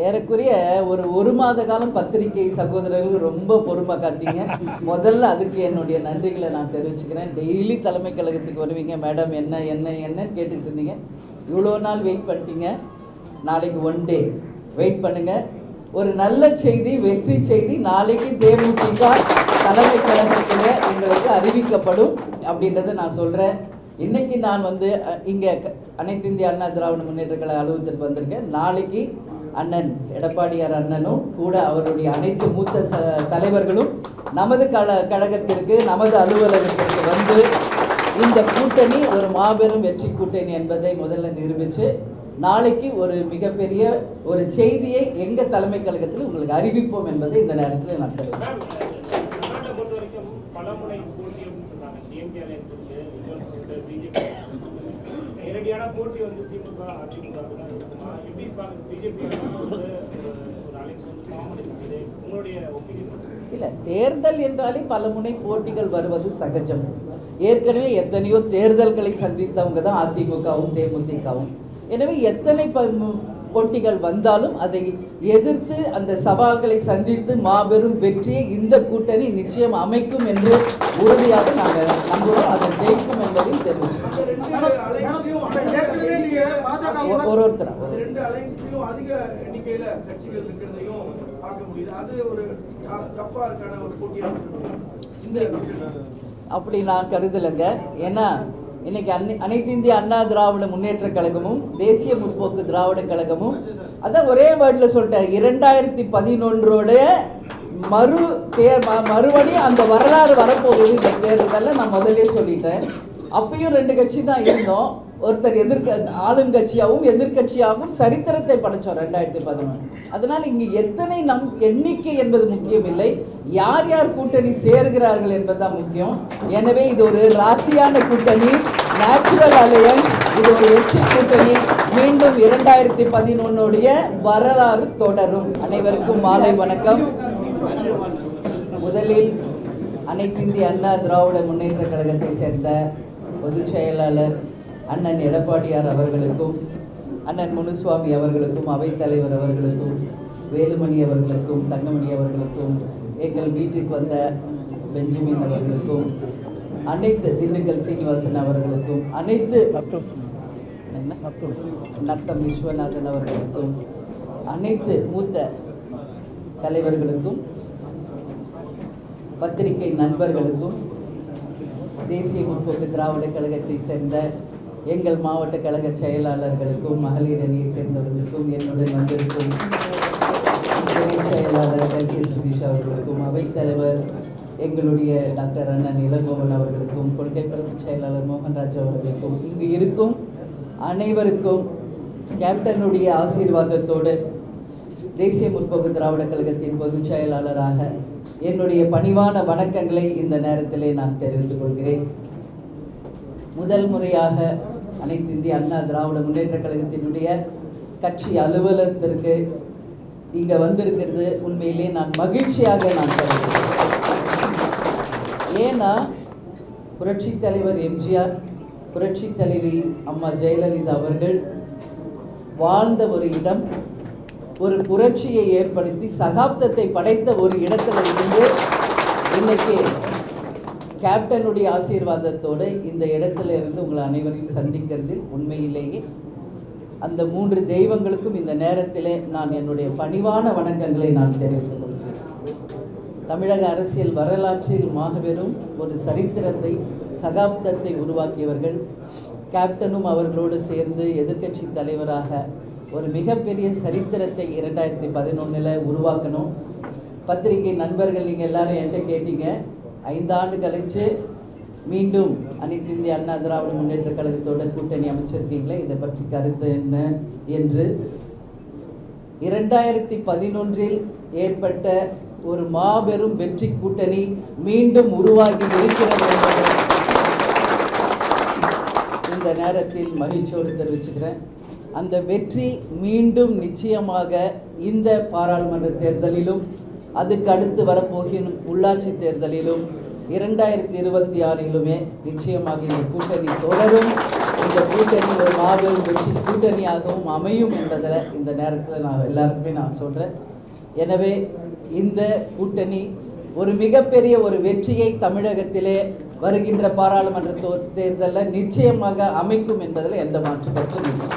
ஏறக்குறைய ஒரு ஒரு மாத காலம் பத்திரிகை சகோதரர்கள் ரொம்ப பொறுமை காத்தீங்க முதல்ல அதுக்கு என்னுடைய நன்றிகளை நான் தெரிவிச்சுக்கிறேன். டெய்லி தலைமை கழகத்துக்கு வருவீங்க. மேடம் என்ன என்ன என்னன்னு கேட்டுட்டு இருந்தீங்க. இவ்வளோ நாள் வெயிட் பண்ணிட்டீங்க. நாளைக்கு ஒன் டே வெயிட் பண்ணுங்க. ஒரு நல்ல செய்தி வெற்றி செய்தி நாளைக்கு தேமுதிக தலைமை கழகத்தில் எங்களுக்கு அறிவிக்கப்படும் அப்படின்றத நான் சொல்கிறேன் இன்னைக்கு நான் வந்து இங்கே அனைத்து இந்திய அண்ணா திராவிட முன்னேற்ற கழக அலுவலகத்திற்கு வந்திருக்கேன். நாளைக்கு அண்ணன் எடப்பாடியார் அண்ணனும் கூட அவருடைய அனைத்து மூத்த ச தலைவர்களும் நமது கழ கழகத்திற்கு நமது அலுவலகத்திற்கு வந்து இந்த கூட்டணி ஒரு மாபெரும் வெற்றி கூட்டணி என்பதை முதல்ல நிரூபித்து நாளைக்கு ஒரு மிகப்பெரிய ஒரு செய்தியை எங்கள் தலைமை கழகத்தில் உங்களுக்கு அறிவிப்போம் என்பதை இந்த நேரத்தில் நான் தெரிவிக்கிறேன் போட்டி வந்து திமுக அதிமுக இருக்குமா எப்படி பார்க்குறது பிஜேபி ஒரு ஒரு அலைன்ஸ் வந்து ஃபார்ம் இருக்குது உங்களுடைய ஒப்பீனியன் இல்லை தேர்தல் என்றாலே பல முனை போட்டிகள் வருவது சகஜம் ஏற்கனவே எத்தனையோ தேர்தல்களை சந்தித்தவங்க தான் அதிமுகவும் தேமுதிகவும் எனவே எத்தனை போட்டிகள் வந்தாலும் அதை எதிர்த்து அந்த சவால்களை சந்தித்து மாபெரும் வெற்றியை இந்த கூட்டணி நிச்சயம் அமைக்கும் என்று உறுதியாக நாங்கள் நம்புகிறோம் அதை ஜெயிக்கும் என்பதையும் தெரிவிச்சுக்கிறோம் ஒரு ஒருத்தரா அப்படி நான் கருதலைங்க. ஏன்னா இன்னைக்கு அன்னை அனைத்து இந்திய அண்ணா திராவிட முன்னேற்ற கழகமும் தேசிய முற்போக்கு திராவிட கழகமும் அதான் ஒரே வேர்டில் சொல்லிட்டேன். இரண்டாயிரத்தி பதினொன்றோட மறு தேர் மறுபடியும் அந்த வரலாறு வரப்போகுது. இந்த தேர்தலில் நான் முதல்லயே சொல்லிட்டேன். அப்பயும் ரெண்டு கட்சி தான் இருந்தோம். ஒருத்தர் எதிர்க்க ஆளுங்கட்சியாகவும் எதிர்க்கட்சியாகவும் சரித்திரத்தை படைச்சோம் ரெண்டாயிரத்தி பதினொன்று. அதனால் இங்கு எத்தனை நம் எண்ணிக்கை என்பது முக்கியம் இல்லை. யார் யார் கூட்டணி சேர்கிறார்கள் என்பதுதான் முக்கியம். எனவே இது ஒரு ராசியான கூட்டணி நேச்சுரல் அலையன்ஸ் இது ஒரு வெற்றி கூட்டணி. மீண்டும் இரண்டாயிரத்தி பதினொன்னுடைய வரலாறு தொடரும். அனைவருக்கும் மாலை வணக்கம். முதலில் அனைத்து இந்திய அண்ணா திராவிட முன்னேற்ற கழகத்தை சேர்ந்த பொதுச் செயலாளர் அண்ணன் எடப்பாடியார் அவர்களுக்கும் அண்ணன் முனுசுவாமி அவர்களுக்கும் அவைத்தலைவர் அவர்களுக்கும் வேலுமணி அவர்களுக்கும் தங்கமணி அவர்களுக்கும் எங்கள் வீட்டுக்கு வந்த பெஞ்சமின் அவர்களுக்கும் அனைத்து திண்டுக்கல் சீனிவாசன் அவர்களுக்கும் அனைத்து நத்தம் விஸ்வநாதன் அவர்களுக்கும் அனைத்து மூத்த தலைவர்களுக்கும் பத்திரிகை நண்பர்களுக்கும் தேசிய முற்போக்கு திராவிட கழகத்தை சேர்ந்த எங்கள் மாவட்ட கழக செயலாளர்களுக்கும் மகளிர் அணியை சேர்ந்தவர்களுக்கும் என்னுடன் வந்திருக்கும் துணை செயலாளர் எல் கே சுதீஷ் அவர்களுக்கும் அவைத்தலைவர் எங்களுடைய டாக்டர் அண்ணன் இளங்கோவன் அவர்களுக்கும் கொள்கை பரப்பு செயலாளர் மோகன்ராஜ் அவர்களுக்கும் இங்கு இருக்கும் அனைவருக்கும் கேப்டனுடைய ஆசீர்வாதத்தோடு தேசிய முற்போக்கு திராவிட கழகத்தின் பொதுச் செயலாளராக என்னுடைய பணிவான வணக்கங்களை இந்த நேரத்திலே நான் தெரிவித்துக் கொள்கிறேன். முதல் முறையாக அனைத்து இந்திய அண்ணா திராவிட முன்னேற்ற கழகத்தினுடைய கட்சி அலுவலகத்திற்கு இங்கே வந்திருக்கிறது. உண்மையிலே நான் மகிழ்ச்சியாக நான் சொல்கிறேன் ஏன்னா புரட்சி தலைவர் எம்ஜிஆர் புரட்சி தலைவி அம்மா ஜெயலலிதா அவர்கள் வாழ்ந்த ஒரு இடம் ஒரு புரட்சியை ஏற்படுத்தி சகாப்தத்தை படைத்த ஒரு இடத்துல இருந்து இன்னைக்கு கேப்டனுடைய ஆசீர்வாதத்தோடு இந்த இடத்துல இருந்து உங்களை அனைவரையும் சந்திக்கிறதில் உண்மையிலேயே அந்த மூன்று தெய்வங்களுக்கும் இந்த நேரத்தில் நான் என்னுடைய பணிவான வணக்கங்களை நான் தெரிவித்துக் கொள்கிறேன். தமிழக அரசியல் வரலாற்றில் மாபெரும் ஒரு சரித்திரத்தை சகாப்தத்தை உருவாக்கியவர்கள் கேப்டனும் அவர்களோடு சேர்ந்து எதிர்க்கட்சி தலைவராக ஒரு மிகப்பெரிய சரித்திரத்தை இரண்டாயிரத்தி பதினொன்றில் உருவாக்கணும். பத்திரிகை நண்பர்கள் நீங்கள் எல்லாரும் என்கிட்ட கேட்டீங்க. ஐந்தாண்டு கழித்து மீண்டும் அனைத்து இந்திய அண்ணா திராவிட முன்னேற்ற கழகத்தோட கூட்டணி அமைச்சிருக்கீங்களே? இதை பற்றி கருத்து என்ன என்று? இரண்டாயிரத்தி பதினொன்றில் ஏற்பட்ட ஒரு மாபெரும் வெற்றி கூட்டணி மீண்டும் உருவாகி இருக்கிறது இந்த நேரத்தில் மகிழ்ச்சியோடு தெரிவிச்சுக்கிறேன். அந்த வெற்றி மீண்டும் நிச்சயமாக இந்த பாராளுமன்ற தேர்தலிலும் அதுக்கு அடுத்து வரப்போகிற உள்ளாட்சி தேர்தலிலும் இரண்டாயிரத்தி இருபத்தி ஆறிலுமே நிச்சயமாக இந்த கூட்டணி தொடரும். இந்த கூட்டணி ஒரு மாபெரும் வெற்றி கூட்டணியாகவும் அமையும் என்பதில் இந்த நேரத்தில் நான் எல்லாருக்குமே நான் சொல்கிறேன் எனவே இந்த கூட்டணி ஒரு மிகப்பெரிய ஒரு வெற்றியை தமிழகத்திலே வருகின்ற பாராளுமன்ற தேர்தலில் நிச்சயமாக அமைக்கும் என்பதில் எந்த மாற்று கருத்தும் இல்லை.